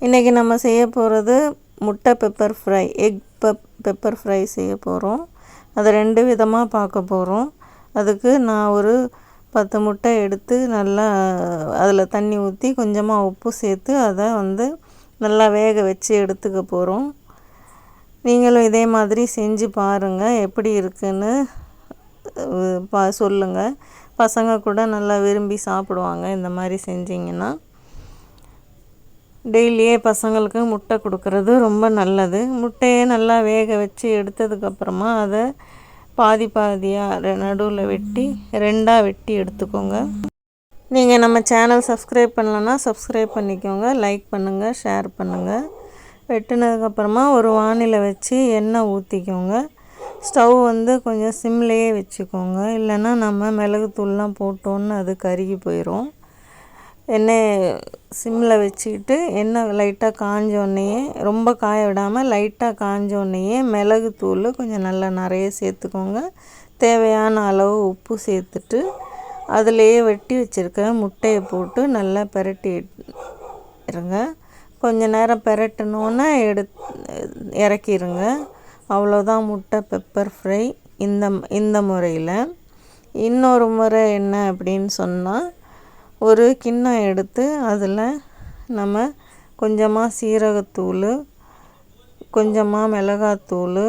இன்றைக்கி நம்ம செய்ய போகிறது முட்டை pepper fry egg pep pepper fry செய்ய போகிறோம் அதை ரெண்டு விதமாக பார்க்க போகிறோம் அதுக்கு நான் ஒரு பத்து முட்டை எடுத்து நல்லா அதில் தண்ணி ஊற்றி கொஞ்சமாக உப்பு சேர்த்து அதை வந்து நல்லா வேக வச்சு எடுத்துக்க போகிறோம் நீங்களும் இதே மாதிரி செஞ்சு பாருங்கள் எப்படி இருக்குன்னு பா சொல்லுங்கள் பசங்க கூட நல்லா விரும்பி சாப்பிடுவாங்க இந்த மாதிரி செஞ்சிங்கன்னா. டெய்லியே பசங்களுக்கு முட்டை கொடுக்கறது ரொம்ப நல்லது. முட்டையை நல்லா வேக வச்சு எடுத்ததுக்கப்புறமா அதை பாதி பாதியாக நடுவில் வெட்டி ரெண்டாக வெட்டி எடுத்துக்கோங்க. நீங்கள் நம்ம சேனல் சப்ஸ்கிரைப் பண்ணலன்னா சப்ஸ்கிரைப் பண்ணிக்கோங்க லைக் பண்ணுங்கள் ஷேர் பண்ணுங்கள் வெட்டினதுக்கப்புறமா ஒரு வானிலை வச்சு எண்ணெய் ஊற்றிக்கோங்க ஸ்டவ் வந்து கொஞ்சம் சிம்லேயே வச்சுக்கோங்க. இல்லைன்னா நம்ம மிளகுத்தூள்லாம் போட்டோன்னு அது கருகி போயிடும் எண்ணெய் சிம்மில் வச்சுக்கிட்டு எண்ணெய் லைட்டாக காஞ்சோடனேயே ரொம்ப காய விடாமல் லைட்டாக காஞ்சோடனேயே மிளகுத்தூள் கொஞ்சம் நல்லா நிறைய சேர்த்துக்கோங்க. தேவையான அளவு உப்பு சேர்த்துட்டு அதிலேயே வெட்டி வச்சுருக்க முட்டையை போட்டு நல்லா பெரட்டி இருங்க கொஞ்ச நேரம் பெரட்டினோன்னே எடு இறக்கிடுங்க அவ்வளோதான் முட்டை பெப்பர் ஃப்ரை இந்த இந்த முறையில். இன்னொரு முறை என்ன அப்படின்னு சொன்னால் ஒரு கிண்ணம் எடுத்து அதில் நம்ம கொஞ்சமாக சீரகத்தூள் கொஞ்சமாக மிளகாத்தூள்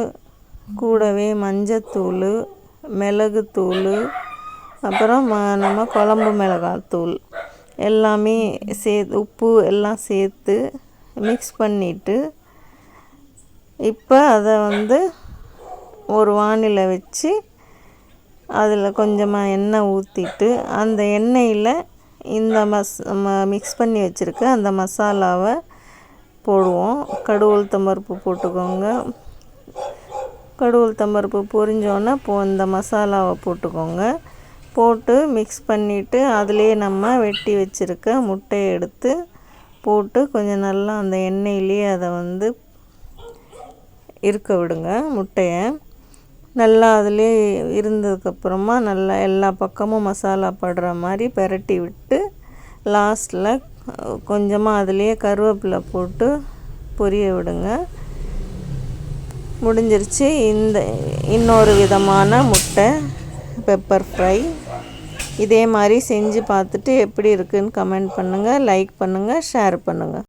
கூடவே மஞ்சத்தூள் மிளகுத்தூள் அப்புறம் நம்ம குழம்பு மிளகாத்தூள் எல்லாமே சேர்த்து உப்பு எல்லாம் சேர்த்து மிக்ஸ் பண்ணிவிட்டு இப்போ அதை வந்து ஒரு வானிலை வச்சு அதில் கொஞ்சமாக எண்ணெய் ஊற்றிட்டு அந்த எண்ணெயில் இந்த மஸ் மிக்ஸ் பண்ணி வச்சுருக்க அந்த மசாலாவை போடுவோம். கடுகு பருப்பு போட்டுக்கோங்க. கடுகு பருப்பு பொரிஞ்சோன்னே போ இந்த மசாலாவை போட்டுக்கோங்க. போட்டு மிக்ஸ் பண்ணிவிட்டு அதிலே நம்ம வெட்டி வச்சுருக்க முட்டையை எடுத்து போட்டு கொஞ்சம் நல்லா அந்த எண்ணெயிலே அதை வந்து இருக்க விடுங்க முட்டையை. நல்லா அதிலே இருந்ததுக்கப்புறமா நல்லா எல்லா பக்கமும் மசாலா படுற மாதிரி பெரட்டி விட்டு லாஸ்ட்டில் கொஞ்சமாக அதுலேயே கருவேப்பிலை போட்டு பொரிய விடுங்க. முடிஞ்சிருச்சு. இந்த இன்னொரு விதமான முட்டை பெப்பர் ஃப்ரை. இதே மாதிரி செஞ்சு பார்த்துட்டு எப்படி இருக்குதுன்னு கமெண்ட் பண்ணுங்கள் லைக் பண்ணுங்கள் ஷேர் பண்ணுங்கள்